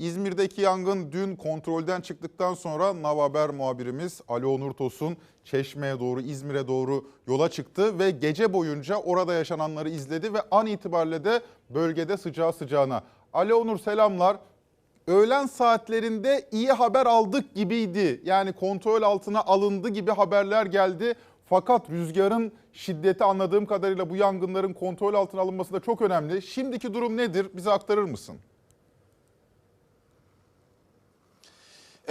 İzmir'deki yangın dün kontrolden çıktıktan sonra Nav Haber muhabirimiz Ali Onur Tosun Çeşme'ye doğru İzmir'e doğru yola çıktı ve gece boyunca orada yaşananları izledi ve an itibariyle de bölgede sıcağı sıcağına. Ali Onur selamlar. Öğlen saatlerinde iyi haber aldık gibiydi. Yani kontrol altına alındı gibi haberler geldi. Fakat rüzgarın şiddeti anladığım kadarıyla bu yangınların kontrol altına alınması da çok önemli. Şimdiki durum nedir? Bize aktarır mısın?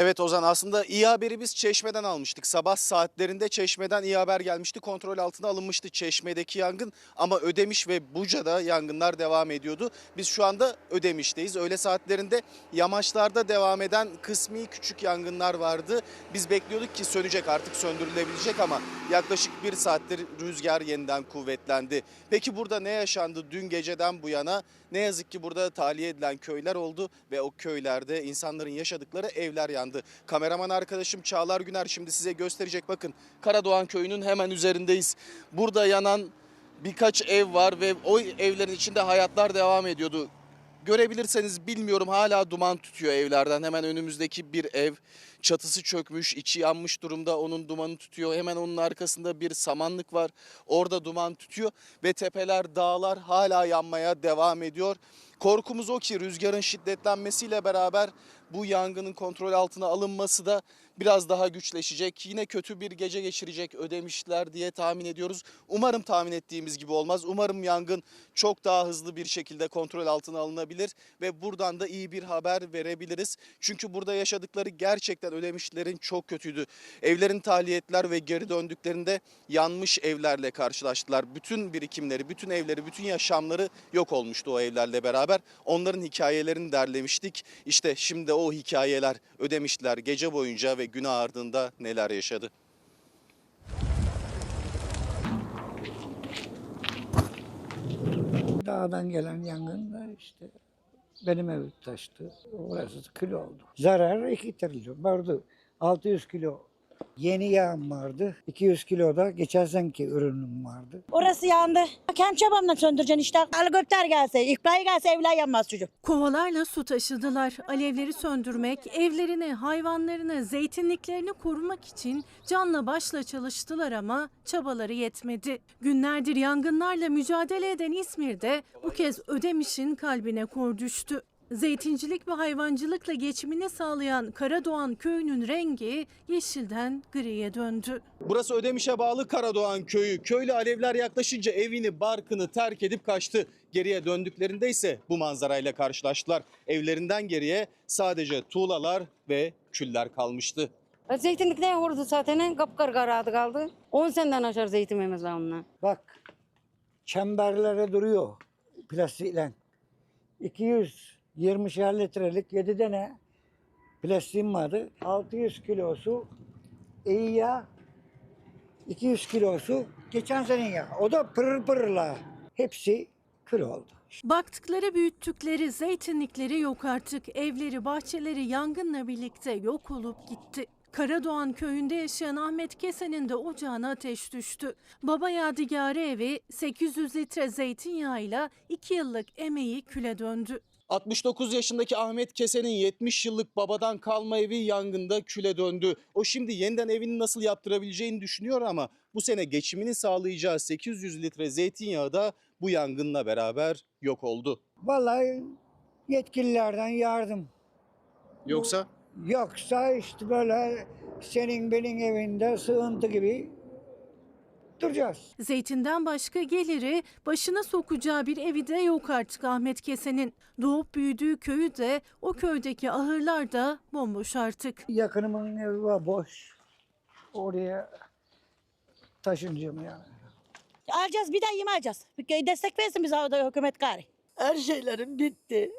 Evet Ozan aslında iyi haberi biz Çeşme'den almıştık. Sabah saatlerinde Çeşme'den iyi haber gelmişti. Kontrol altına alınmıştı Çeşme'deki yangın ama Ödemiş ve Buca'da yangınlar devam ediyordu. Biz şu anda Ödemiş'teyiz. Öğle saatlerinde yamaçlarda devam eden kısmi küçük yangınlar vardı. Biz bekliyorduk ki sönecek artık söndürülebilecek ama yaklaşık bir saattir rüzgar yeniden kuvvetlendi. Peki burada ne yaşandı dün geceden bu yana? Ne yazık ki burada tahliye edilen köyler oldu ve o köylerde insanların yaşadıkları evler yandı. Kameraman arkadaşım Çağlar Güner şimdi size gösterecek. Bakın Karadoğan köyünün hemen üzerindeyiz. Burada yanan birkaç ev var ve o evlerin içinde hayatlar devam ediyordu. Görebilirseniz bilmiyorum hala duman tutuyor evlerden. Hemen önümüzdeki bir ev çatısı çökmüş, içi yanmış durumda. Onun dumanı tutuyor. Hemen onun arkasında bir samanlık var. Orada duman tutuyor ve tepeler, dağlar hala yanmaya devam ediyor. Korkumuz o ki rüzgarın şiddetlenmesiyle beraber bu yangının kontrol altına alınması da biraz daha güçleşecek. Yine kötü bir gece geçirecek ödemişler diye tahmin ediyoruz. Umarım tahmin ettiğimiz gibi olmaz. Umarım yangın çok daha hızlı bir şekilde kontrol altına alınabilir ve buradan da iyi bir haber verebiliriz. Çünkü burada yaşadıkları gerçekten ödemişlerin çok kötüydü. Evlerin tahliye ettiler ve geri döndüklerinde yanmış evlerle karşılaştılar. Bütün birikimleri, bütün evleri, bütün yaşamları yok olmuştu o evlerle beraber. Onların hikayelerini derlemiştik. İşte şimdi hikayeler ödemişler gece boyunca ve gün ardında neler yaşadı. Dağdan gelen yangında işte benim ev taştı. Orası kilo oldu. Zarar 2 trilyon. Vardı 600 kilo yeni yağım vardı. 200 kilo da geçen seneki ürünüm vardı. Orası yandı. Kendi çabamla söndüreceksin işte. Helikopter gelse, ihbar gelse evler yanmaz çocuk. Kovalarla su taşıdılar. Alevleri söndürmek, evlerini, hayvanlarını, zeytinliklerini korumak için canla başla çalıştılar ama çabaları yetmedi. Günlerdir yangınlarla mücadele eden İzmir'de bu kez Ödemiş'in kalbine kor düştü. Zeytincilik ve hayvancılıkla geçimini sağlayan Karadoğan köyünün rengi yeşilden griye döndü. Burası Ödemiş'e bağlı Karadoğan köyü. Köylü alevler yaklaşınca evini, barkını terk edip kaçtı. Geriye döndüklerinde ise bu manzarayla karşılaştılar. Evlerinden geriye sadece tuğlalar ve küller kalmıştı. Zeytinlik ne vurdu zaten kapkargaradı kaldı. 10 seneden aşar zeytinimiz var onunla. Bak çemberlere duruyor plastikle. 220 litrelik 7 tane plastiğim vardı. 600 kilosu iyi yağ. 200 kilosu geçen sene yağ. O da pırır pırırla. Hepsi kül oldu. Baktıkları büyüttükleri zeytinlikleri yok artık. Evleri, bahçeleri yangınla birlikte yok olup gitti. Karadoğan köyünde yaşayan Ahmet Kesen'in de ocağına ateş düştü. Baba Yadigarı evi 800 litre zeytinyağıyla 2 yıllık emeği küle döndü. 69 yaşındaki Ahmet Kesen'in 70 yıllık babadan kalma evi yangında küle döndü. O şimdi yeniden evini nasıl yaptırabileceğini düşünüyor ama bu sene geçimini sağlayacağı 800 litre zeytinyağı da bu yangınla beraber yok oldu. Vallahi yetkililerden yardım. Yoksa Yoksa işte böyle senin benim evinde sığıntı gibi duracağız. Zeytinden başka geliri başına sokacağı bir evi de yok artık Ahmet Kesen'in. Doğup büyüdüğü köyü de o köydeki ahırlar da bomboş artık. Yakınımın evi var boş. Oraya taşınacağım yani. Alacağız bir daha yeme alacağız. Destek versin bize orada hükümet gari. Her şeylerim bitti.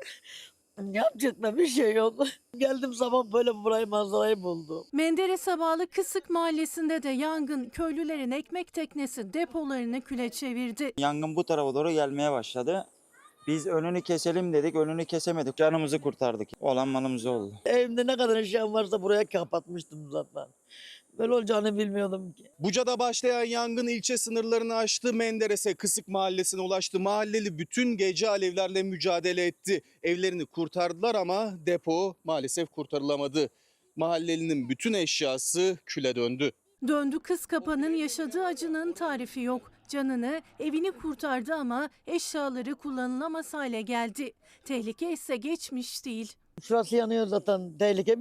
Yapacak da bir şey yok. Geldim zaman böyle burayı manzarayı buldum. Menderes'e bağlı Kısık mahallesinde de yangın köylülerin ekmek teknesi depolarını küle çevirdi. Yangın bu tarafa doğru gelmeye başladı. Biz önünü keselim dedik, önünü kesemedik. Canımızı kurtardık. Olan malımız oldu. Evimde ne kadar eşyam varsa buraya kapatmıştım zaten. Böyle olacağını bilmiyordum ki. Buca'da başlayan yangın ilçe sınırlarını aştı. Menderes'e Kısık Mahallesi'ne ulaştı. Mahalleli bütün gece alevlerle mücadele etti. Evlerini kurtardılar ama depo maalesef kurtarılamadı. Mahallelinin bütün eşyası küle döndü. Döndü kız kapanın yaşadığı acının tarifi yok. Canını, evini kurtardı ama eşyaları kullanılamaz hale geldi. Tehlike ise geçmiş değil. Şurası yanıyor zaten tehlike.